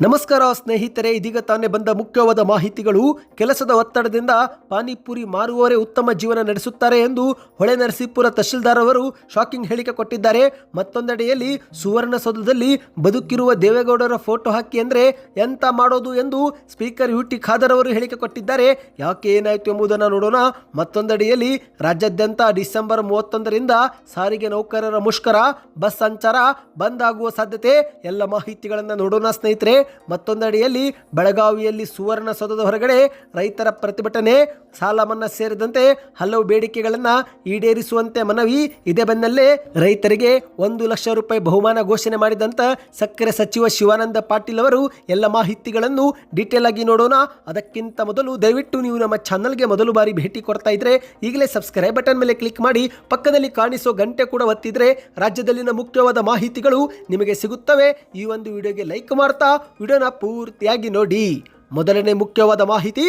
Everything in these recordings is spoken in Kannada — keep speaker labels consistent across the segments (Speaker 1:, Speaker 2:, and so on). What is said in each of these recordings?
Speaker 1: ನಮಸ್ಕಾರ ಸ್ನೇಹಿತರೆ, ಇದೀಗ ತಾನೇ ಬಂದ ಮುಖ್ಯವಾದ ಮಾಹಿತಿಗಳು. ಕೆಲಸದ ಒತ್ತಡದಿಂದ ಪಾನಿಪುರಿ ಮಾರುವವರೇ ಉತ್ತಮ ಜೀವನ ನಡೆಸುತ್ತಾರೆ ಎಂದು ಹೊಳೆ ನರಸೀಪುರ ತಹಶೀಲ್ದಾರ್ ಅವರು ಶಾಕಿಂಗ್ ಹೇಳಿಕೆ ಕೊಟ್ಟಿದ್ದಾರೆ. ಮತ್ತೊಂದೆಡೆಯಲ್ಲಿ ಸುವರ್ಣಸೌಧದಲ್ಲಿ ಬದುಕಿರುವ ದೇವೇಗೌಡರ ಫೋಟೋ ಹಾಕಿ ಅಂದರೆ ಎಂತ ಮಾಡೋದು ಎಂದು ಸ್ಪೀಕರ್ ಯು ಟಿ ಖಾದರ್ ಅವರು ಹೇಳಿಕೆ ಕೊಟ್ಟಿದ್ದಾರೆ. ಯಾಕೆ ಏನಾಯಿತು ಎಂಬುದನ್ನು ನೋಡೋಣ. ಮತ್ತೊಂದೆಡೆಯಲ್ಲಿ ರಾಜ್ಯಾದ್ಯಂತ ಡಿಸೆಂಬರ್ ಮೂವತ್ತೊಂದರಿಂದ ಸಾರಿಗೆ ನೌಕರರ ಮುಷ್ಕರ, ಬಸ್ ಸಂಚಾರ ಬಂದ್ ಆಗುವ ಸಾಧ್ಯತೆ. ಎಲ್ಲ ಮಾಹಿತಿಗಳನ್ನು ನೋಡೋಣ ಸ್ನೇಹಿತರೆ. ಮತ್ತೊಂದೆಡೆಯಲ್ಲಿ ಬೆಳಗಾವಿಯಲ್ಲಿ ಸುವರ್ಣ ಸುವರ್ಣಸೌಧದ ಹೊರಗಡೆ ರೈತರ ಪ್ರತಿಭಟನೆ ಸಾಲ ಮನ್ನಾ ಸೇರಿದಂತೆ ಹಲವು ಬೇಡಿಕೆಗಳನ್ನು ಈಡೇರಿಸುವಂತೆ ಮನವಿ. ಇದೇ ಬೆನ್ನಲ್ಲೇ ರೈತರಿಗೆ ಒಂದು ಲಕ್ಷ ರೂಪಾಯಿ ಬಹುಮಾನ ಘೋಷಣೆ ಮಾಡಿದಂತ ಸಕ್ಕರೆ ಸಚಿವ ಶಿವಾನಂದ ಪಾಟೀಲ್ ಅವರು ಎಲ್ಲ ಮಾಹಿತಿಗಳನ್ನು ಡೀಟೇಲ್ ಆಗಿ ನೋಡೋಣ. ಅದಕ್ಕಿಂತ ಮೊದಲು ದಯವಿಟ್ಟು ನೀವು ನಮ್ಮ ಚಾನಲ್ಗೆ ಮೊದಲು ಬಾರಿ ಭೇಟಿ ಕೊಡ್ತಾ ಇದ್ರೆ ಈಗಲೇ ಸಬ್ಸ್ಕ್ರೈಬ್ ಬಟನ್ ಮೇಲೆ ಕ್ಲಿಕ್ ಮಾಡಿ, ಪಕ್ಕದಲ್ಲಿ ಕಾಣಿಸೋ ಗಂಟೆ ಕೂಡ ಒತ್ತಿದ್ರೆ ರಾಜ್ಯದಲ್ಲಿನ ಮುಖ್ಯವಾದ ಮಾಹಿತಿಗಳು ನಿಮಗೆ ಸಿಗುತ್ತವೆ. ಈ ಒಂದು ವಿಡಿಯೋಗೆ ಲೈಕ್ ಮಾಡ್ತಾ ವಿಡಿಯೋನ ಪೂರ್ತಿಯಾಗಿ ನೋಡಿ. ಮೊದಲನೇ ಮುಖ್ಯವಾದ ಮಾಹಿತಿ,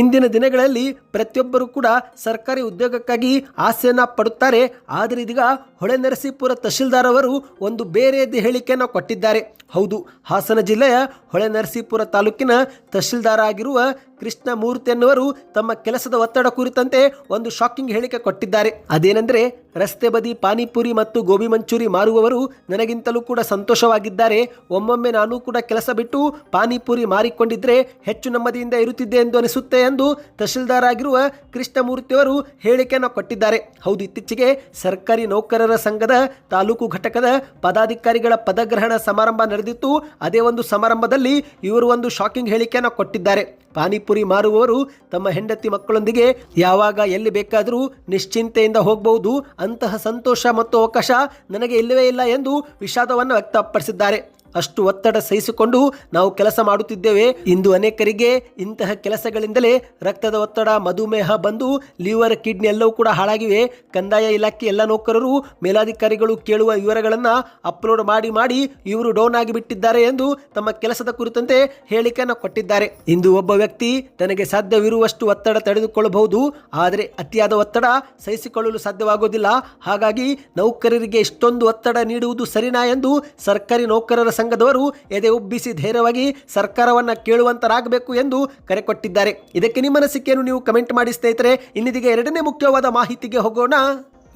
Speaker 1: ಇಂದಿನ ದಿನಗಳಲ್ಲಿ ಪ್ರತಿಯೊಬ್ಬರು ಕೂಡ ಸರ್ಕಾರಿ ಉದ್ಯೋಗಕ್ಕಾಗಿ ಆಸೆಯನ್ನ ಪಡುತ್ತಾರೆ. ಆದರೆ ಇದೀಗ ಹೊಳೆ ನರಸೀಪುರ ತಹಶೀಲ್ದಾರ್ ಅವರು ಒಂದು ಬೇರೆಯದೇ ಹೇಳಿಕೆಯನ್ನು ಕೊಟ್ಟಿದ್ದಾರೆ. ಹೌದು, ಹಾಸನ ಜಿಲ್ಲೆಯ ಹೊಳೆ ನರಸೀಪುರ ತಾಲೂಕಿನ ತಹಶೀಲ್ದಾರ್ ಆಗಿರುವ ಕೃಷ್ಣ ಮೂರ್ತಿ ಎನ್ನುವರು ತಮ್ಮ ಕೆಲಸದ ಒತ್ತಡ ಕುರಿತಂತೆ ಒಂದು ಶಾಕಿಂಗ್ ಹೇಳಿಕೆ ಕೊಟ್ಟಿದ್ದಾರೆ. ಅದೇನೆಂದರೆ, ರಸ್ತೆ ಬದಿ ಪಾನಿಪುರಿ ಮತ್ತು ಗೋಬಿ ಮಂಚೂರಿ ಮಾರುವವರು ನನಗಿಂತಲೂ ಕೂಡ ಸಂತೋಷವಾಗಿದ್ದಾರೆ. ಒಮ್ಮೊಮ್ಮೆ ನಾನು ಕೂಡ ಕೆಲಸ ಬಿಟ್ಟು ಪಾನಿಪುರಿ ಮಾರಿಕೊಂಡಿದ್ರೆ ಹೆಚ್ಚು ನೆಮ್ಮದಿಯಿಂದ ಇರುತ್ತಿದ್ದೆ ಎಂದು ಅನಿಸುತ್ತೆ ಎಂದು ತಹಶೀಲ್ದಾರ್ ಆಗಿರುವ ಕೃಷ್ಣಮೂರ್ತಿಯವರು ಹೇಳಿಕೆಯನ್ನು ಕೊಟ್ಟಿದ್ದಾರೆ. ಹೌದು, ಇತ್ತೀಚೆಗೆ ಸರ್ಕಾರಿ ನೌಕರರ ಸಂಘದ ತಾಲೂಕು ಘಟಕದ ಪದಾಧಿಕಾರಿಗಳ ಪದಗ್ರಹಣ ಸಮಾರಂಭ ನಡೆದಿತ್ತು. ಅದೇ ಒಂದು ಸಮಾರಂಭದಲ್ಲಿ ಇವರು ಒಂದು ಶಾಕಿಂಗ್ ಹೇಳಿಕೆಯನ್ನು ಕೊಟ್ಟಿದ್ದಾರೆ. ಪಾನಿಪುರಿ ಮಾರುವವರು ತಮ್ಮ ಹೆಂಡತಿ ಮಕ್ಕಳೊಂದಿಗೆ ಯಾವಾಗ ಎಲ್ಲಿ ಬೇಕಾದರೂ ನಿಶ್ಚಿಂತೆಯಿಂದ ಹೋಗಬಹುದು. ಅಂತಹ ಸಂತೋಷ ಮತ್ತು ಅವಕಾಶ ನನಗೆ ಇಲ್ಲವೇ ಇಲ್ಲ ಎಂದು ವಿಷಾದವನ್ನು ವ್ಯಕ್ತಪಡಿಸಿದ್ದಾರೆ. ಅಷ್ಟು ಒತ್ತಡ ಸಹಿಸಿಕೊಂಡು ನಾವು ಕೆಲಸ ಮಾಡುತ್ತಿದ್ದೇವೆ. ಇಂದು ಅನೇಕರಿಗೆ ಇಂತಹ ಕೆಲಸಗಳಿಂದಲೇ ರಕ್ತದ ಒತ್ತಡ, ಮಧುಮೇಹ ಬಂದು ಲಿವರ್, ಕಿಡ್ನಿ ಎಲ್ಲವೂ ಕೂಡ ಹಾಳಾಗಿವೆ. ಕಂದಾಯ ಇಲಾಖೆ ಎಲ್ಲ ನೌಕರರು, ಮೇಲಾಧಿಕಾರಿಗಳು ಕೇಳುವ ವಿವರಗಳನ್ನು ಅಪ್ಲೋಡ್ ಮಾಡಿ ಮಾಡಿ ಇವರು ಡೌನ್ ಆಗಿಬಿಟ್ಟಿದ್ದಾರೆ ಎಂದು ತಮ್ಮ ಕೆಲಸದ ಕುರಿತಂತೆ ಹೇಳಿಕೆಯನ್ನು ಕೊಟ್ಟಿದ್ದಾರೆ. ಇಂದು ಒಬ್ಬ ವ್ಯಕ್ತಿ ತನಗೆ ಸಾಧ್ಯವಿರುವಷ್ಟು ಒತ್ತಡ ತಡೆದುಕೊಳ್ಳಬಹುದು. ಆದರೆ ಅತಿಯಾದ ಒತ್ತಡ ಸಹಿಸಿಕೊಳ್ಳಲು ಸಾಧ್ಯವಾಗುವುದಿಲ್ಲ ಹಾಗಾಗಿ ನೌಕರರಿಗೆ ಇಷ್ಟೊಂದು ಒತ್ತಡ ನೀಡುವುದು ಸರಿನಾ ಎಂದು ಸರ್ಕಾರಿ ನೌಕರರ ಸಂಘದವರು ಎದೆ ಉಬ್ಬಿಸಿ ಧೈರ್ಯವಾಗಿ ಸರ್ಕಾರವನ್ನ ಕೇಳುವಂತರಾಗಬೇಕು ಎಂದು ಕರೆ ಕೊಟ್ಟಿದ್ದಾರೆ. ಇದಕ್ಕೆ ನಿಮ್ಮ ಅನಿಸಿಕೆಯನ್ನು ನೀವು ಕಮೆಂಟ್ ಮಾಡಿ ಸ್ನೇಹಿತರೆ. ಇನ್ನಿದಿಗೆ ಎರಡನೇ ಮುಖ್ಯವಾದ ಮಾಹಿತಿಗೆ ಹೋಗೋಣ.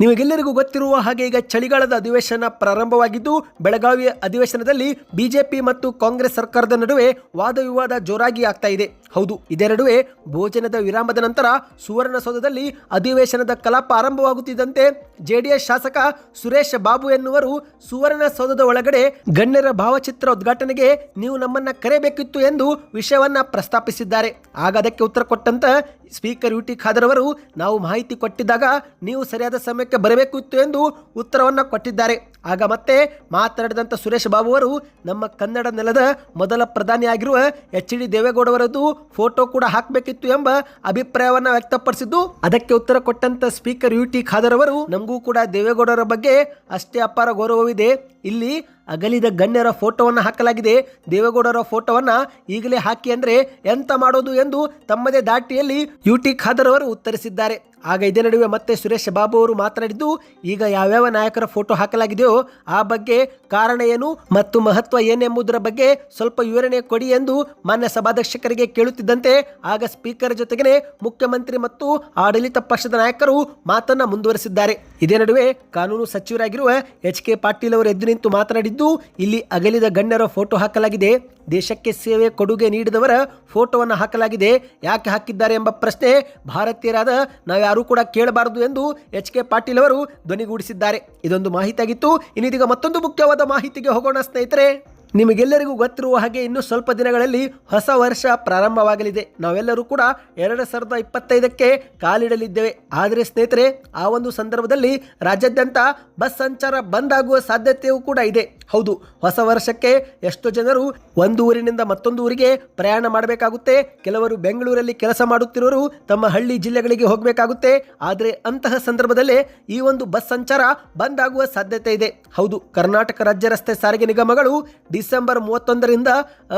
Speaker 1: ನಿಮಗೆಲ್ಲರಿಗೂ ಗೊತ್ತಿರುವ ಹಾಗೆ ಈಗ ಚಳಿಗಾಲದ ಅಧಿವೇಶನ ಪ್ರಾರಂಭವಾಗಿದ್ದು, ಬೆಳಗಾವಿ ಅಧಿವೇಶನದಲ್ಲಿ ಬಿಜೆಪಿ ಮತ್ತು ಕಾಂಗ್ರೆಸ್ ಸರ್ಕಾರದ ನಡುವೆ ವಾದ ವಿವಾದ ಜೋರಾಗಿ ಆಗ್ತಾ ಇದೆ. ಹೌದು, ಇದೇ ನಡುವೆ ಭೋಜನದ ವಿರಾಮದ ನಂತರ ಸುವರ್ಣಸೌಧದಲ್ಲಿ ಅಧಿವೇಶನದ ಕಲಾಪ ಆರಂಭವಾಗುತ್ತಿದ್ದಂತೆ ಜೆಡಿಎಸ್ ಶಾಸಕ ಸುರೇಶ್ ಬಾಬು ಎನ್ನುವರು ಸುವರ್ಣಸೌಧದ ಒಳಗಡೆ ಗಣ್ಯರ ಭಾವಚಿತ್ರ ಉದ್ಘಾಟನೆಗೆ ನೀವು ನಮ್ಮನ್ನ ಕರೆಯಬೇಕಿತ್ತು ಎಂದು ವಿಷಯವನ್ನ ಪ್ರಸ್ತಾಪಿಸಿದ್ದಾರೆ. ಆಗ ಅದಕ್ಕೆ ಉತ್ತರ ಕೊಟ್ಟಂತ ಸ್ಪೀಕರ್ ಯು ಟಿ ಖಾದರ್ ನಾವು ಮಾಹಿತಿ ಕೊಟ್ಟಿದ್ದಾಗ ನೀವು ಸರಿಯಾದ ಸಮಯಕ್ಕೆ ಬರಬೇಕಿತ್ತು ಎಂದು ಉತ್ತರವನ್ನು ಕೊಟ್ಟಿದ್ದಾರೆ. ಆಗ ಮತ್ತೆ ಮಾತನಾಡಿದಂಥ ಸುರೇಶ್ ಬಾಬು ಅವರು, ನಮ್ಮ ಕನ್ನಡ ನೆಲದ ಮೊದಲ ಪ್ರಧಾನಿಯಾಗಿರುವ ಎಚ್ ಡಿ ದೇವೇಗೌಡವರದ್ದು ಫೋಟೋ ಕೂಡ ಹಾಕಬೇಕಿತ್ತು ಎಂಬ ಅಭಿಪ್ರಾಯವನ್ನು ವ್ಯಕ್ತಪಡಿಸಿದ್ದು. ಅದಕ್ಕೆ ಉತ್ತರ ಕೊಟ್ಟಂತ ಸ್ಪೀಕರ್ ಯು ಟಿ ಖಾದರ್ ಅವರು, ನಮಗೂ ಕೂಡ ದೇವೇಗೌಡರ ಬಗ್ಗೆ ಅಷ್ಟೇ ಅಪಾರ ಗೌರವವಿದೆ. ಇಲ್ಲಿ ಅಗಲಿದ ಗಣ್ಯರ ಫೋಟೋವನ್ನು ಹಾಕಲಾಗಿದೆ. ದೇವೇಗೌಡರ ಫೋಟೋವನ್ನು ಈಗಲೇ ಹಾಕಿ ಅಂದ್ರೆ ಎಂತ ಮಾಡೋದು ಎಂದು ತಮ್ಮದೇ ದಾಟಿಯಲ್ಲಿ ಯುಟಿ ಖಾದರ್ ಅವರು ಉತ್ತರಿಸಿದ್ದಾರೆ. ಆಗ ಇದೇ ನಡುವೆ ಮತ್ತೆ ಸುರೇಶ್ ಬಾಬು ಅವರು ಮಾತನಾಡಿದ್ದು, ಈಗ ಯಾವ್ಯಾವ ನಾಯಕರ ಫೋಟೋ ಹಾಕಲಾಗಿದೆಯೋ ಆ ಬಗ್ಗೆ ಕಾರಣ ಏನು ಮತ್ತು ಮಹತ್ವ ಏನೆಂಬುದರ ಬಗ್ಗೆ ಸ್ವಲ್ಪ ವಿವರಣೆ ಕೊಡಿ ಎಂದು ಮಾನ್ಯ ಸಭಾಧ್ಯಕ್ಷರಿಗೆ ಕೇಳುತ್ತಿದ್ದಂತೆ, ಆಗ ಸ್ಪೀಕರ್ ಜೊತೆಗೇ ಮುಖ್ಯಮಂತ್ರಿ ಮತ್ತು ಆಡಳಿತ ಪಕ್ಷದ ನಾಯಕರು ಮಾತನ್ನ ಮುಂದುವರೆಸಿದ್ದಾರೆ. ಇದೇ ನಡುವೆ ಕಾನೂನು ಸಚಿವರಾಗಿರುವ ಎಚ್ ಕೆ ಪಾಟೀಲ್ ಅವರು ಎದ್ದು ನಿಂತು ಮಾತನಾಡಿದ್ದು, ಇಲ್ಲಿ ಅಗಲಿದ ಗಣ್ಯರ ಫೋಟೋ ಹಾಕಲಾಗಿದೆ. ದೇಶಕ್ಕೆ ಸೇವೆ, ಕೊಡುಗೆ ನೀಡಿದವರ ಫೋಟೋವನ್ನು ಹಾಕಲಾಗಿದೆ. ಯಾಕೆ ಹಾಕಿದ್ದಾರೆ ಎಂಬ ಪ್ರಶ್ನೆ ಭಾರತೀಯರಾದ ನಾವ್ಯಾರೂ ಕೂಡ ಕೇಳಬಾರದು ಎಂದು ಎಚ್ ಕೆ ಪಾಟೀಲ್ ಅವರು ಧ್ವನಿಗೂಡಿಸಿದ್ದಾರೆ. ಇದೊಂದು ಮಾಹಿತಿಯಾಗಿತ್ತು. ಇನ್ನಿದೀಗ ಮತ್ತೊಂದು ಮುಖ್ಯವಾದ ಮಾಹಿತಿಗೆ ಹೋಗೋಣ ಸ್ನೇಹಿತರೆ. ನಿಮಗೆಲ್ಲರಿಗೂ ಗೊತ್ತಿರುವ ಹಾಗೆ ಇನ್ನು ಸ್ವಲ್ಪ ದಿನಗಳಲ್ಲಿ ಹೊಸ ವರ್ಷ ಪ್ರಾರಂಭವಾಗಲಿದೆ. ನಾವೆಲ್ಲರೂ ಕೂಡ ಎರಡು ಸಾವಿರದ ಇಪ್ಪತ್ತೈದಕ್ಕೆ ಕಾಲಿಡಲಿದ್ದೇವೆ. ಆದರೆ ಸ್ನೇಹಿತರೆ, ಆ ಒಂದು ಸಂದರ್ಭದಲ್ಲಿ ರಾಜ್ಯಾದ್ಯಂತ ಬಸ್ ಸಂಚಾರ ಬಂದ್ ಆಗುವ ಸಾಧ್ಯತೆಯೂ ಕೂಡ ಇದೆ. ಹೌದು, ಹೊಸ ವರ್ಷಕ್ಕೆ ಎಷ್ಟೋ ಜನರು ಒಂದು ಊರಿನಿಂದ ಮತ್ತೊಂದು ಊರಿಗೆ ಪ್ರಯಾಣ ಮಾಡಬೇಕಾಗುತ್ತೆ. ಕೆಲವರು ಬೆಂಗಳೂರಲ್ಲಿ ಕೆಲಸ ಮಾಡುತ್ತಿರೋರು ತಮ್ಮ ಹಳ್ಳಿ ಜಿಲ್ಲೆಗಳಿಗೆ ಹೋಗಬೇಕಾಗುತ್ತೆ. ಆದರೆ ಅಂತಹ ಸಂದರ್ಭದಲ್ಲೇ ಈ ಒಂದು ಬಸ್ ಸಂಚಾರ ಬಂದ್ ಆಗುವ ಸಾಧ್ಯತೆ ಇದೆ. ಹೌದು, ಕರ್ನಾಟಕ ರಾಜ್ಯ ರಸ್ತೆ ಸಾರಿಗೆ ನಿಗಮಗಳು ಡಿಸೆಂಬರ್ ಮೂವತ್ತೊಂದರಿಂದ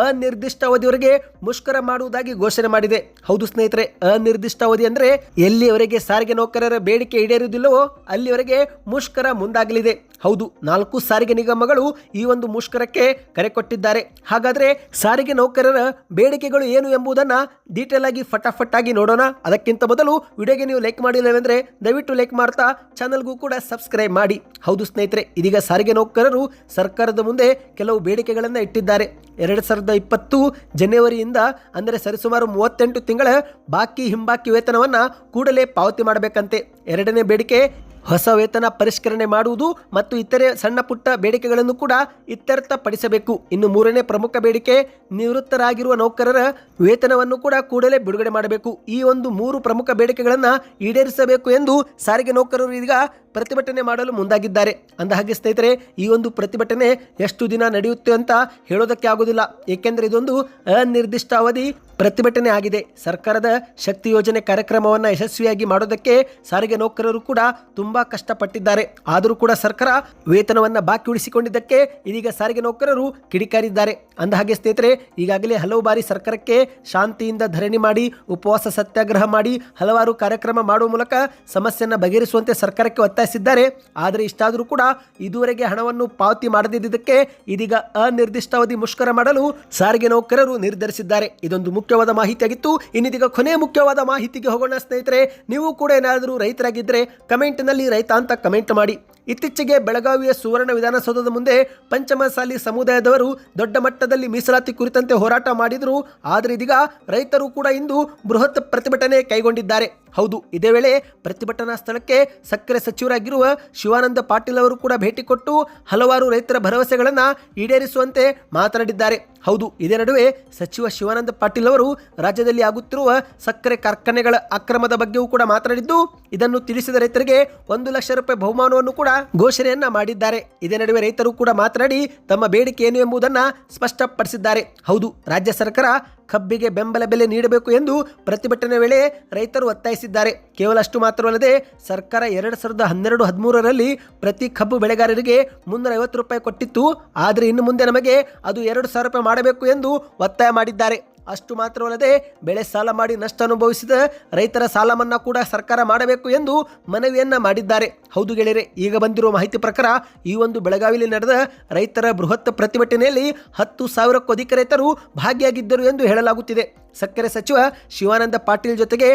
Speaker 1: ಅನಿರ್ದಿಷ್ಟ ಅವಧಿವರೆಗೆ ಮುಷ್ಕರ ಮಾಡುವುದಾಗಿ ಘೋಷಣೆ ಮಾಡಿದೆ. ಹೌದು ಸ್ನೇಹಿತರೆ, ಅನಿರ್ದಿಷ್ಟ ಅವಧಿ ಅಂದ್ರೆ ಎಲ್ಲಿಯವರೆಗೆ ಸಾರಿಗೆ ನೌಕರರ ಬೇಡಿಕೆ ಈಡೇರುವುದಿಲ್ಲವೋ ಅಲ್ಲಿವರೆಗೆ ಮುಷ್ಕರ ಮುಂದಾಗಲಿದೆ. ಹೌದು, ನಾಲ್ಕು ಸಾರಿಗೆ ನಿಗಮಗಳು ಈ ಒಂದು ಮುಷ್ಕರಕ್ಕೆ ಕರೆ ಕೊಟ್ಟಿದ್ದಾರೆ. ಹಾಗಾದ್ರೆ ಸಾರಿಗೆ ನೌಕರರ ಬೇಡಿಕೆಗಳು ಏನು ಎಂಬುದನ್ನ ಡೀಟೇಲ್ ಆಗಿ ಫಟಾಫಟ್ ಆಗಿ ನೋಡೋಣ. ಅದಕ್ಕಿಂತ ಮೊದಲು ವಿಡಿಯೋಗೆ ನೀವು ಲೈಕ್ ಮಾಡಿಲ್ಲವೆಂದ್ರೆ ದಯವಿಟ್ಟು ಲೈಕ್ ಮಾಡ್ತಾ ಚಾನಲ್ಗೂ ಕೂಡ ಸಬ್ಸ್ಕ್ರೈಬ್ ಮಾಡಿ. ಹೌದು ಸ್ನೇಹಿತರೆ, ಇದೀಗ ಸಾರಿಗೆ ನೌಕರರು ಸರ್ಕಾರದ ಮುಂದೆ ಕೆಲವು ಬೇಡಿಕೆಗಳನ್ನು ಇಟ್ಟಿದ್ದಾರೆ. ಎರಡು ಸಾವಿರದ ಇಪ್ಪತ್ತು ಜನವರಿಯಿಂದ, ಅಂದರೆ ಸರಿಸುಮಾರು ಮೂವತ್ತೆಂಟು ತಿಂಗಳ ಬಾಕಿ ಹಿಂಬಾಕಿ ವೇತನವನ್ನು ಕೂಡಲೇ ಪಾವತಿ ಮಾಡಬೇಕಂತೆ. ಎರಡನೇ ಬೇಡಿಕೆ ಹೊಸ ವೇತನ ಪರಿಷ್ಕರಣೆ ಮಾಡುವುದು ಮತ್ತು ಇತರೆ ಸಣ್ಣ ಪುಟ್ಟ ಬೇಡಿಕೆಗಳನ್ನು ಕೂಡ ಇತ್ಯರ್ಥಪಡಿಸಬೇಕು. ಇನ್ನು ಮೂರನೇ ಪ್ರಮುಖ ಬೇಡಿಕೆ, ನಿವೃತ್ತರಾಗಿರುವ ನೌಕರರ ವೇತನವನ್ನು ಕೂಡ ಕೂಡಲೇ ಬಿಡುಗಡೆ ಮಾಡಬೇಕು. ಈ ಒಂದು ಮೂರು ಪ್ರಮುಖ ಬೇಡಿಕೆಗಳನ್ನು ಈಡೇರಿಸಬೇಕು ಎಂದು ಸಾರಿಗೆ ನೌಕರರು ಈಗ ಪ್ರತಿಭಟನೆ ಮಾಡಲು ಮುಂದಾಗಿದ್ದಾರೆ. ಅಂದಹಾಗೆ ಸ್ನೇಹಿತರೆ, ಈ ಒಂದು ಪ್ರತಿಭಟನೆ ಎಷ್ಟು ದಿನ ನಡೆಯುತ್ತೆ ಅಂತ ಹೇಳೋದಕ್ಕೆ ಆಗೋದಿಲ್ಲ ಏಕೆಂದರೆ ಇದೊಂದು ಅನಿರ್ದಿಷ್ಟ ಅವಧಿ ಪ್ರತಿಭಟನೆ ಆಗಿದೆ. ಸರ್ಕಾರದ ಶಕ್ತಿ ಯೋಜನೆ ಕಾರ್ಯಕ್ರಮವನ್ನು ಯಶಸ್ವಿಯಾಗಿ ಮಾಡೋದಕ್ಕೆ ಸಾರಿಗೆ ನೌಕರರು ಕೂಡ ತುಂಬಾ ಕಷ್ಟಪಟ್ಟಿದ್ದಾರೆ. ಆದರೂ ಕೂಡ ಸರ್ಕಾರ ವೇತನವನ್ನು ಬಾಕಿ ಉಳಿಸಿಕೊಂಡಿದ್ದಕ್ಕೆ ಇದೀಗ ಸಾರಿಗೆ ನೌಕರರು ಕಿಡಿಕಾರಿದ್ದಾರೆ. ಅಂದ ಹಾಗೆ ಸ್ನೇಹಿತರೆ, ಈಗಾಗಲೇ ಹಲವು ಬಾರಿ ಸರ್ಕಾರಕ್ಕೆ ಶಾಂತಿಯಿಂದ ಧರಣಿ ಮಾಡಿ, ಉಪವಾಸ ಸತ್ಯಾಗ್ರಹ ಮಾಡಿ, ಹಲವಾರು ಕಾರ್ಯಕ್ರಮ ಮಾಡುವ ಮೂಲಕ ಸಮಸ್ಯೆಯನ್ನು ಬಗೆಹರಿಸುವಂತೆ ಸರ್ಕಾರಕ್ಕೆ ಒತ್ತಾಯಿಸಿದ್ದಾರೆ. ಆದರೆ ಇಷ್ಟಾದರೂ ಕೂಡ ಇದುವರೆಗೆ ಹಣವನ್ನು ಪಾವತಿ ಮಾಡದಿದ್ದಕ್ಕೆ ಇದೀಗ ಅನಿರ್ದಿಷ್ಟಾವಧಿ ಮುಷ್ಕರ ಮಾಡಲು ಸಾರಿಗೆ ನೌಕರರು ನಿರ್ಧರಿಸಿದ್ದಾರೆ. ಇದೊಂದು ಮುಖ್ಯವಾದ ಮಾಹಿತಿಯಾಗಿತ್ತು. ಇನ್ನಿದೀಗ ಕೊನೆ ಮುಖ್ಯವಾದ ಮಾಹಿತಿಗೆ ಹೋಗೋಣ ಸ್ನೇಹಿತರೆ, ನೀವು ಕೂಡ ಏನಾದರೂ ರೈತರಾಗಿದ್ದರೆ ಕಮೆಂಟ್ನಲ್ಲಿ ರೈತ ಅಂತ ಕಮೆಂಟ್ ಮಾಡಿ. ಇತ್ತೀಚೆಗೆ ಬೆಳಗಾವಿಯ ಸುವರ್ಣ ವಿಧಾನಸೌಧದ ಮುಂದೆ ಪಂಚಮಸಾಲಿ ಸಮುದಾಯದವರು ದೊಡ್ಡ ಮಟ್ಟದಲ್ಲಿ ಮೀಸಲಾತಿ ಕುರಿತಂತೆ ಹೋರಾಟ ಮಾಡಿದರು. ಆದರೆ ಇದೀಗ ರೈತರು ಕೂಡ ಇಂದು ಬೃಹತ್ ಪ್ರತಿಭಟನೆ ಕೈಗೊಂಡಿದ್ದಾರೆ. ಹೌದು, ಇದೇ ವೇಳೆ ಪ್ರತಿಭಟನಾ ಸ್ಥಳಕ್ಕೆ ಸಕ್ಕರೆ ಸಚಿವರಾಗಿರುವ ಶಿವಾನಂದ ಪಾಟೀಲ್ ಅವರು ಕೂಡ ಭೇಟಿ ಕೊಟ್ಟು ಹಲವಾರು ರೈತರ ಭರವಸೆಗಳನ್ನು ಈಡೇರಿಸುವಂತೆ ಮಾತನಾಡಿದ್ದಾರೆ. ಹೌದು, ಇದೇ ನಡುವೆ ಸಚಿವ ಶಿವಾನಂದ ಪಾಟೀಲ್ ಅವರು ರಾಜ್ಯದಲ್ಲಿ ಆಗುತ್ತಿರುವ ಸಕ್ಕರೆ ಕಾರ್ಖಾನೆಗಳ ಅಕ್ರಮದ ಬಗ್ಗೆಯೂ ಕೂಡ ಮಾತನಾಡಿದ್ದು. ಇದನ್ನು ತಿಳಿಸಿದ ರೈತರಿಗೆ ಒಂದು ಲಕ್ಷ ರೂಪಾಯಿ ಬಹುಮಾನವನ್ನು ಕೂಡ ಘೋಷಣೆಯನ್ನ ಮಾಡಿದ್ದಾರೆ. ಇದೇ ನಡುವೆ ರೈತರು ಕೂಡ ಮಾತನಾಡಿ ತಮ್ಮ ಬೇಡಿಕೆ ಏನು ಎಂಬುದನ್ನ ಸ್ಪಷ್ಟಪಡಿಸಿದ್ದಾರೆ. ಹೌದು, ರಾಜ್ಯ ಸರ್ಕಾರ ಕಬ್ಬಿಗೆ ಬೆಂಬಲ ಬೆಲೆ ನೀಡಬೇಕು ಎಂದು ಪ್ರತಿಭಟನೆ ವೇಳೆ ರೈತರು ಒತ್ತಾಯಿಸಿದ್ದಾರೆ. ಕೇವಲ ಅಷ್ಟು ಮಾತ್ರವಲ್ಲದೆ ಸರ್ಕಾರ ಎರಡು ಸಾವಿರದ ಹನ್ನೆರಡು ಹದಿಮೂರರಲ್ಲಿ ಪ್ರತಿ ಕಬ್ಬು ಬೆಳೆಗಾರರಿಗೆ ಮುನ್ನೂರ ಐವತ್ತು ರೂಪಾಯಿ ಕೊಟ್ಟಿತ್ತು. ಆದರೆ ಇನ್ನು ಮುಂದೆ ನಮಗೆ ಅದು ಎರಡು ಸಾವಿರ ರೂಪಾಯಿ ಮಾಡಬೇಕು ಎಂದು ಒತ್ತಾಯ ಮಾಡಿದ್ದಾರೆ. ಅಷ್ಟು ಮಾತ್ರವಲ್ಲದೆ ಬೆಳೆ ಸಾಲ ಮಾಡಿ ನಷ್ಟ ಅನುಭವಿಸಿದ ರೈತರ ಸಾಲ ಮನ್ನಾ ಕೂಡ ಸರ್ಕಾರ ಮಾಡಬೇಕು ಎಂದು ಮನವಿಯನ್ನ ಮಾಡಿದ್ದಾರೆ. ಹೌದು ಗೆಳೆಯರೆ, ಈಗ ಬಂದಿರುವ ಮಾಹಿತಿ ಪ್ರಕಾರ ಈ ಒಂದು ಬೆಳಗಾವಿಯಲ್ಲಿ ನಡೆದ ರೈತರ ಬೃಹತ್ ಪ್ರತಿಭಟನೆಯಲ್ಲಿ ಹತ್ತು ಸಾವಿರಕ್ಕೂ ಅಧಿಕ ರೈತರು ಭಾಗಿಯಾಗಿದ್ದರು ಎಂದು ಹೇಳಲಾಗುತ್ತಿದೆ. ಸಕ್ಕರೆ ಸಚಿವ ಶಿವಾನಂದ ಪಾಟೀಲ್ ಜೊತೆಗೆ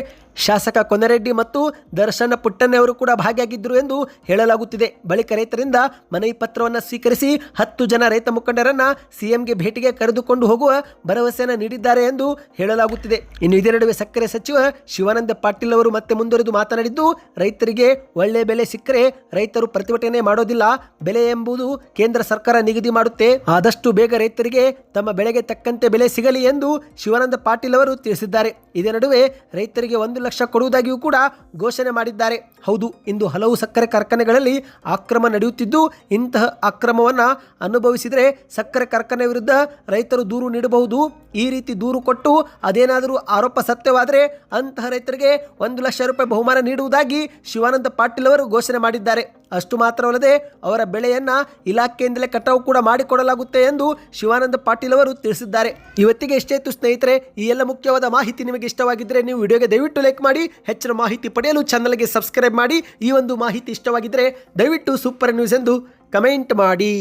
Speaker 1: ಶಾಸಕ ಕೊನರೆಡ್ಡಿ ಮತ್ತು ದರ್ಶನ ಪುಟ್ಟಣ್ಣೆ ಅವರು ಕೂಡ ಭಾಗಿಯಾಗಿದ್ದರು ಎಂದು ಹೇಳಲಾಗುತ್ತಿದೆ. ಬಳಿಕ ರೈತರಿಂದ ಮನವಿ ಪತ್ರವನ್ನು ಸ್ವೀಕರಿಸಿ ಹತ್ತು ಜನ ರೈತ ಮುಖಂಡರನ್ನ ಸಿಎಂಗೆ ಭೇಟಿಗೆ ಕರೆದುಕೊಂಡು ಹೋಗುವ ಭರವಸೆಯನ್ನು ನೀಡಿದ್ದಾರೆ ಎಂದು ಹೇಳಲಾಗುತ್ತಿದೆ. ಇನ್ನು ಇದೇ ನಡುವೆ ಸಕ್ಕರೆ ಸಚಿವ ಶಿವಾನಂದ ಪಾಟೀಲ್ ಅವರು ಮತ್ತೆ ಮುಂದುವರೆದು ಮಾತನಾಡಿದ್ದು, ರೈತರಿಗೆ ಒಳ್ಳೆ ಬೆಲೆ ಸಿಕ್ಕರೆ ರೈತರು ಪ್ರತಿಭಟನೆ ಮಾಡೋದಿಲ್ಲ, ಬೆಲೆ ಎಂಬುದು ಕೇಂದ್ರ ಸರ್ಕಾರ ನಿಗದಿ ಮಾಡುತ್ತೆ. ಆದಷ್ಟು ಬೇಗ ರೈತರಿಗೆ ತಮ್ಮ ಬೆಳೆಗೆ ತಕ್ಕಂತೆ ಬೆಲೆ ಸಿಗಲಿ ಎಂದು ಶಿವಾನಂದ ಪಾಟೀಲ್ ಅವರು ತಿಳಿಸಿದ್ದಾರೆ. ಇದೇ ನಡುವೆ ರೈತರಿಗೆ ಒಂದು ಲಕ್ಷ ಕೊಡುವುದಾಗಿಯೂ ಕೂಡ ಘೋಷಣೆ ಮಾಡಿದ್ದಾರೆ. ಹೌದು, ಇಂದು ಹಲವು ಸಕ್ಕರೆ ಕಾರ್ಖಾನೆಗಳಲ್ಲಿ ಅಕ್ರಮ ನಡೆಯುತ್ತಿದ್ದು, ಇಂತಹ ಅಕ್ರಮವನ್ನು ಅನುಭವಿಸಿದರೆ ಸಕ್ಕರೆ ಕಾರ್ಖಾನೆ ವಿರುದ್ಧ ರೈತರು ದೂರು ನೀಡಬಹುದು. ಈ ರೀತಿ ದೂರು ಕೊಟ್ಟು ಅದೇನಾದರೂ ಆರೋಪ ಸತ್ಯವಾದರೆ ಅಂತಹ ರೈತರಿಗೆ ಒಂದು ಲಕ್ಷ ರೂಪಾಯಿ ಬಹುಮಾನ ನೀಡುವುದಾಗಿ ಶಿವಾನಂದ ಪಾಟೀಲ್ ಅವರು ಘೋಷಣೆ ಮಾಡಿದ್ದಾರೆ. ಅಷ್ಟು ಮಾತ್ರವಲ್ಲದೆ ಅವರ ಬೆಳೆಯನ್ನ ಇಲಾಖೆಯಿಂದಲೇ ಕಟಾವು ಕೂಡ ಮಾಡಿಕೊಡಲಾಗುತ್ತೆ ಎಂದು ಶಿವಾನಂದ ಪಾಟೀಲ್ ಅವರು ತಿಳಿಸಿದ್ದಾರೆ. ಇವತ್ತಿಗೆ ಇಷ್ಟೇ ಸ್ನೇಹಿತರೆ, ಈ ಎಲ್ಲ ಮುಖ್ಯವಾದ ಮಾಹಿತಿ ನಿಮಗೆ ಇಷ್ಟವಾಗಿದ್ದರೆ ನೀವು ವಿಡಿಯೋಗೆ ದಯವಿಟ್ಟು ಲೈಕ್ ಮಾಡಿ, ಹೆಚ್ಚಿನ ಮಾಹಿತಿ ಪಡೆಯಲು ಚಾನಲ್ಗೆ ಸಬ್ಸ್ಕ್ರೈಬ್ ಮಾಡಿ. ಈ ಒಂದು ಮಾಹಿತಿ ಇಷ್ಟವಾಗಿದ್ದರೆ ದಯವಿಟ್ಟು ಸೂಪರ್ ನ್ಯೂಸ್ ಎಂದು ಕಮೆಂಟ್ ಮಾಡಿ.